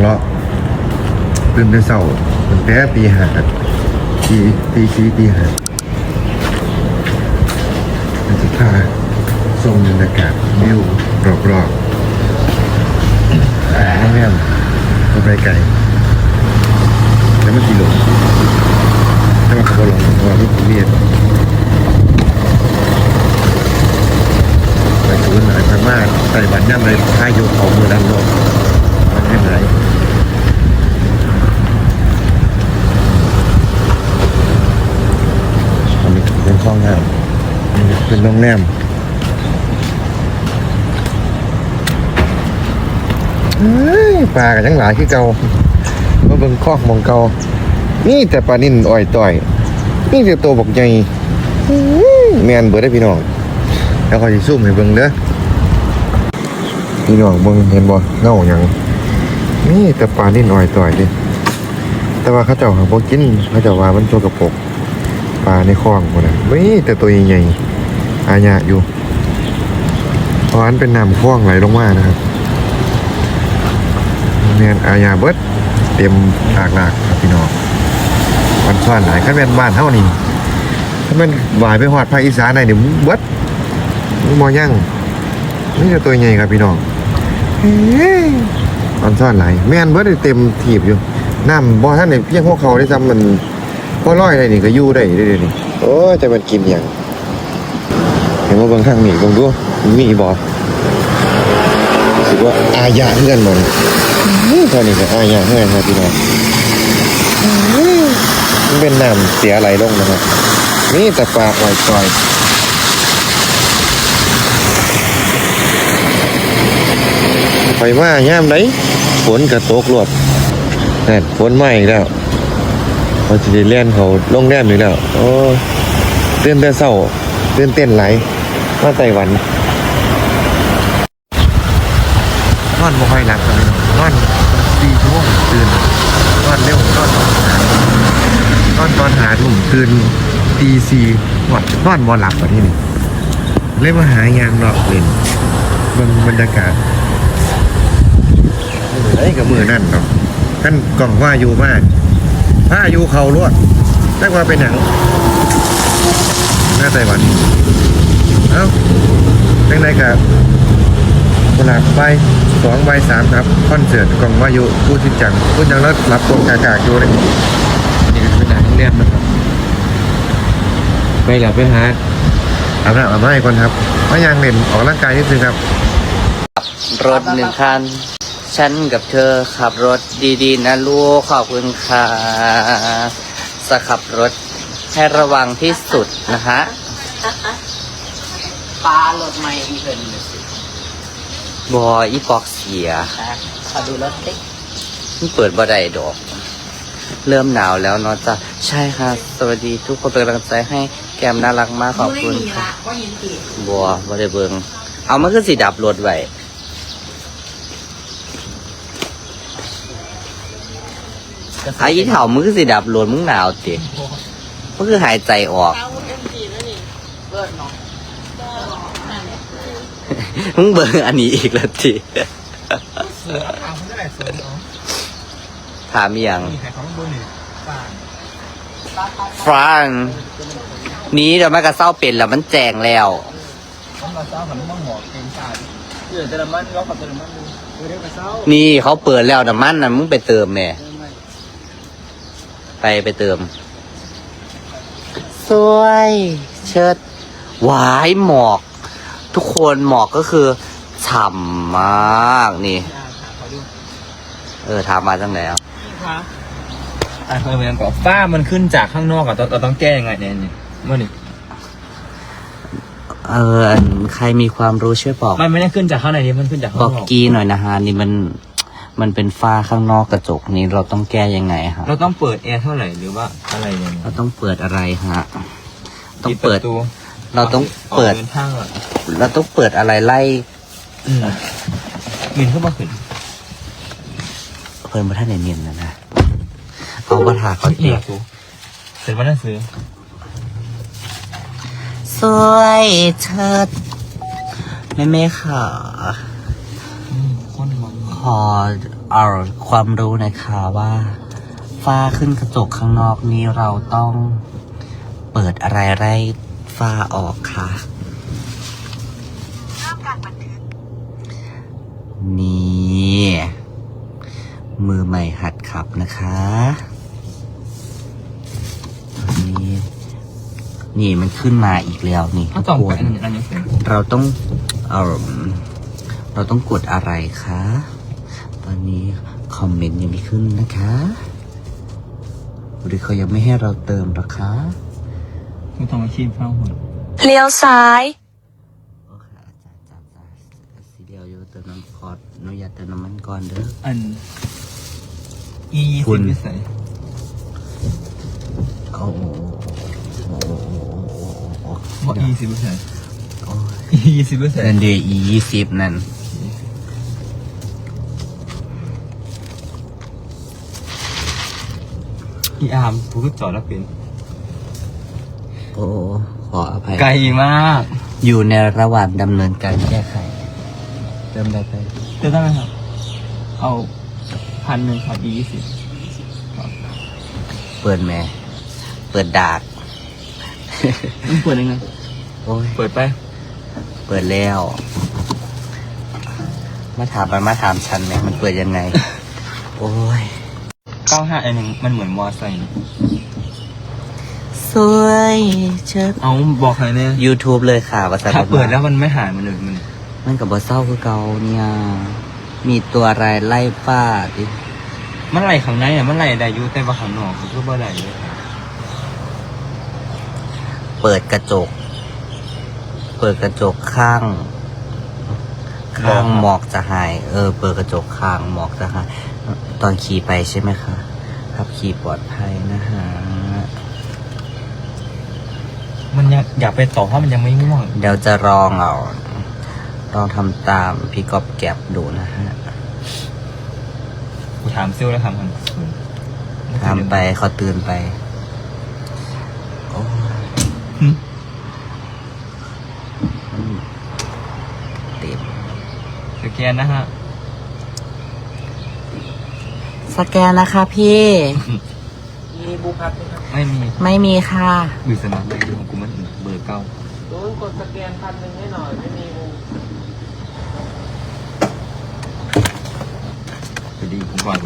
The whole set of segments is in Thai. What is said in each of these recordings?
เลาะตื่นแต่เช้าตั้งแต่ตีห้าตีตีสี่ตีห้ามันจะพาชมบรรยากาศวิวรอบๆอ่าแม่มก็ไปไกลแล้วมันกี่โลถ้ามันก็ลงเพราะว่ามันเรียนไปศูนย์หลายพม่าไต้หวันย่ำเลยท้ายโยกของมือดันโลก มันไม่หายอันนี้เป็นข้องน้ำนี่เป็นโรงแรมปลากันยังหลายที่เก่ามาเบิ่งคอกมองเก่านี่แต่ปลานิ่นอ่อยต่อย นี่แต่ตัวบอกใหญ่แมนเบิดได้พี่น้อง แล้วคอยสิซูมให้เบิ่งเด้อพี่น้องเบิ่งเห็นบ่เงาหยัง นี่แต่ปลานิ่นอ่อยต่อยดิแต่ว่าเขาเจ้าหาบ่กินเขาเจ้าว่ามันตัวกระปกปลาในคลองพุ่นน่ะนี่แต่ตัวใหญ่ๆอาญะอยู่เพราะอันเป็นน้ำคลองไหลลงมานะครับแม่นอาญาเบิดเต็มหลากหลากครับพี่น้องมันซ่อนหลายคันแม่นบ้านเฮานี่ถ้ามันหวายไปฮอดภาคอีสานได้นี่เบิดมันมอยั่งนี่จะตัวใหญ่ครับพี่น้อง เฮ้ยอันซ่อนไหลายแม่นเบิดได้เต็มถีบอยู่น้ำบ่ท่านในเพียงพวกเขาได้ซ้ำมันพอร้อยได้นี่ก็อยู่ได้เด้อนี่โอ้ยแต่มันกินอย่างเห็นว่าเบางข้างนี่เบางดูมีบ่รู้สึกว่าอาญาเพื่อนมันเท่านี้ก็อาญาเพื่อนครับพี่น้องมันเป็นน้ำเสียไหลลงนะครับนี่แต่ปลาปล่อยปล่อย ไปว่าย่ามไหนฝนกระตกรวดนั่นฝนมาอีกแล้วเขาจะได้เล่นเขาลงแรมอีกแล้วโอ้เต้นแต่เศร้าเต้นเต้นไหลมาไต้หวันนอนบ่ค่อยหลับครันนอนสี่ชั่วโมงตื่นนอนเร็วนอนตอนหานอนตอนหาทุ่มตื่นตีสี่นอนนอนบ่หลับอะที่นี่เลยมาหายางนอกเล่นบังบรรยากาศ ไอ้กับมือนั่นเนาะท่านกล่องว่าอยู่มากผ้าอยู่เขาลวดแต่ว่าเป็นหนังหน้าไต้หวันเอ้าเป็นไรกับคนหลับใบสองใบสามครับคอนเสิร์ตกล่องว่าอยู่พูดจริงจังพูดจังแล้วรับตรงกากากอยู่เลยนี่ก็เป็นหนังเรียบนะครับไปหลับไปหาอาบน้ำอาบน้ำให้ก่อนครับมายางเล่นออกกำลังกายนิดนึงครับ รถหนึ่งคัน ฉันกับเธอขับรถดีๆ นะลูกขอบคุณค่ะจะขับรถให้ระวังที่สุดนะฮะปลารถไม่อีเพิ่นบอยอีปอกเสียขอดูรถดิมันเปิดบ่ได้ดอก เริ่มหนาวแล้วเนาะจ้ะใช่ค่ะ สวัสดีทุกคนเป็นกำลังใจให้แกมน่ารักมากขอบคุณค่ะบัวบ่ได้เบิงเอามันคือสีดับรถไว้ ไอ้ยี่เถ่ามึงคือสิดับโลนมึงหนาวติมึงคือหายใจออก มึงเบิ่งอันนี้อีกแล้วติเสือถามเขาได้เสือเนาะถามอหย่างมีใครเขาดูหนึ่งป่านฟรานนี้เดี๋ยวมันก็เศร้าเป็นแล้วมันแจงแล้วเขามาเช้าหันมาหมอกเต็มตาเดี๋ยวจะละมันล็อกกับจะละมันดูเดี๋ยวไปเช้านี่เขาเปิดแล้วน้ำมันน่ะมึงไปเติมแม่ ไปไปเติม สวย เชิดหวายหมอก ทุกคนหมอกก็คือฉ่ำมากนี่ ขอดูเออถามมาตั้งแล้วค่ะอะเพิ่มยังก่อนฝ้ามันขึ้นจากข้างนอกอะเราเราต้องแก้ยังไงเนี่ยนี่เมื่อนี่เอออันใครมีความรู้ช่วยบอกมันไม่ได้ขึ้นจากข้างในนี่มันขึ้นจากข้างบอกนอกกี้หน่อยนะฮะนี่มัน มันเป็นฝ้าข้างนอกกระจกนี้เราต้องแก้ยังไงฮะเราต้องเปิดแอร์เท่าไหร่หรือว่าอะไรเนี่ยเราต้องเปิดอะไรฮะต้องเปิดตัวเราต้องเปิดเดินทางอะเราต้องเปิดอะไรไล่อืมมินเข้ามาขึ้นเพิ่นมาท่านเนียนๆนะนะเอากระถาเขาเอีเตียยสูเสร็จวันนั้นซื้อสวยเชิดแม่แม่ค่ะ อืมคนมองขอเอาความรู้หนะคะว่าฝ้าขึ้นกระจกข้างนอกนี้เราต้องเปิดอะไรไล่ฝ้าออกค่ะนี่มือใหม่หัดขับนะคะนี่นี่มันขึ้นมาอีกแล้วนี่ถ้าทุจกองคไปนอันนี้อันนี้เสร็จเราต้องเอาเราต้องกดอะไรคะต อนนี้คอมเมนต์ยังไม่ขึ้นนะคะหรือเขายังไม่ให้เราเติมหรอคะไม่ต้องมาชีพเฝ้าหัวเลี้ยวซ้ายโอเคอาจารย์อาจารย์อาจารย์สีเดียวอยู่เติมน้ำคอร์ดอนุญาตเติมน้ำมันก่อนเด้ออันอียี่คุสิบณพิเศษโอ้โหโอ้โหโอ้โหบอกอีสิบพิเศษโอ้ยอียี่สิบพิเศษเงินเดย์อียี่สิบนั่น อีอาร์มกูก็จอดแล้วเป็นโอ้โหขออภัย ไกลมากอยู่ในระหว่างดำเนินการแก้ไขเติมได้ไปจะได้ไหมครับ เอาพันหนึ่งครับอียี่สิบเปิดแม่เปิดดาก มันเปิดยังไงโอ้ยเปิดไป เปิดแล้ว มาถามมันมาถามฉันไหมมันเปิดยังไง โอ้ย เก้าห้าอันหนึ่งมันเหมือนมอไซค์นี่สวยเชิด เอาบอกใครเนี่ย YouTube เลยค่ะภาษาถ้าเปิดแล้วมันไม่หายมันเลยมัน มันกับบอเศร้าคือเกาเนี่ย มีตัวอะไรไล่ฟาดดิมันไหลข้างในอะมันไหลได้อยุแต่ว่าข้างนอกคือบ่ได้เลยเปิดกระจก เปิดกระจกข้าง ข้างหมอกจะหาย เออ เปิดกระจกข้างหมอกจะหาย ตอนขี่ไปใช่ไหมคะขับขี่ปลอดภัยนะฮะ มันอยากอยากไปต่อเพราะมันยังไม่ง่วง เดี๋ยวจะลองเอาลองทำตามพี่กอบแก็บดูนะฮะกูถามซิลแล้วทำทันทำไปเขาตื่นไป โอ้ย หึ เต็ม สแกนนะฮะ สแกนนะคะพี่ มีบูพัดไม่มีไม่มีค่ะ มีสมัครเลยของกูมันเบอร์เก้าโดนกดสแกนพันหนึ่งให้หน่อย ไม่มีวงไปดีผมก่อน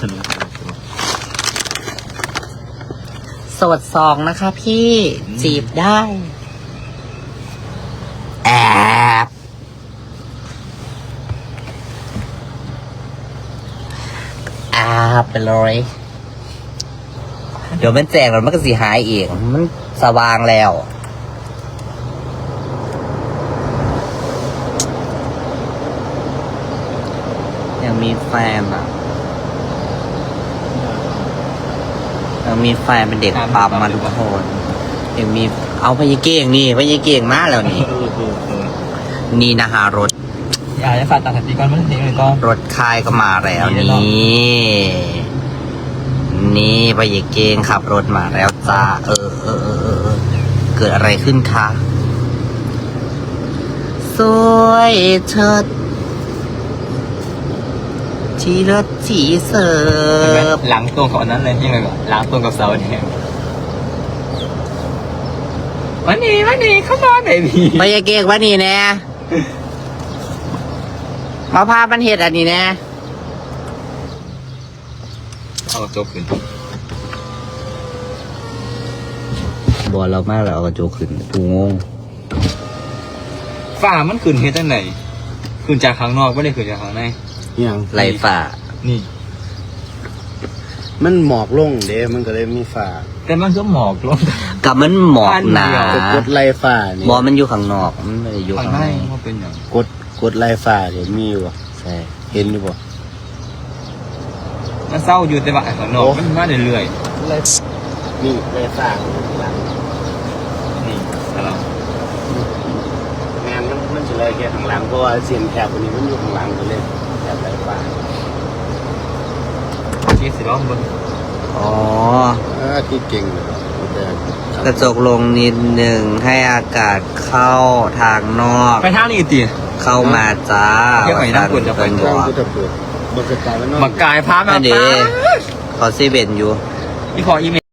สนุกโสดสองนะคะพี่ จีบได้ แอบ แอบไปเลย เดี๋ยวมันแจกแล้วมันก็สีหายเองมันสว่างแล้ว ยังมีแฟนอะยังมีแฟนเป็นเด็กปั๊มมาทุกคนยังมีเอาพยาเก่งนี่พยาเก่งมากแล้วนี่เออเออเออนี่นะฮะรถ อย่าจะฝากตัดสติก่อนมันทิ้งเลยก็ รถค่ายก็มาแล้วนี่ นี่เนาะนี่พยาเก่งขับรถมาแล้วจ้าเออเออเออเออเออเกิดอะไรขึ้นคะสวยเชิดชีรถจีเสิเห็นไหมร์ฟหลังตรงกับอันนั้นเลยยังไงก่อนหลังตรงกับเสาเนี่ยวันนี้วันนี้เข้ามาเบบี้พยาเก่งว่านี่แน่ มาพามันเห็ดอันนี้แน่เอาจบขึ้นบอเรามากแล้วเอากระจกขึ้นกูงงฝ่ามันขึ้นเฮ็ดจังไหนขึ้นจากข้างนอกไม่ได้ขึ้นจากข้างในอย่างไหลฝ่านี่ มันหมอกลงเด้มันก็เลยมีฝ่าแต่มันก็หมอกลงกับมันหมอกหนาอันเดียวกดกดไล่ฝ่านี่บอมันอยู่ข้างนอกมันไม่ได้อยู่ข้างข้างในในมันเป็นอย่างกด กดไล่ฝ่าเดี๋ยวมีอยู่บ่ใช่เห็นอยู่บ่มันเศร้าอยู่แต่ว่าไอ้ข้างนอกโอ้มันมาเรื่อยไล่นี่ไล่ฝ่าหลังๆนี่อะไรงานมันมันจะไล่แค่ข้างหลังเพราะว่าเสียนแถบอันนี้มันอยู่ข้างหลังก็เลยแถบไล่ฝ่าที่สิลองเบิ่งอ๋อเออที่เก่งเลยแต่กระจกลงนิดหนึ่งให้อากาศเข้าทางนอก ไปทางนี้ตี เข้ามาจ้าเดี๋ยวขอให้น้ำกวนจะไปเพิ่นบอกก็จะเปิดบนสกายมันนอนมากายพามาอันนี้ป้าเขาซีเวนอยู่ พี่ขออีเมล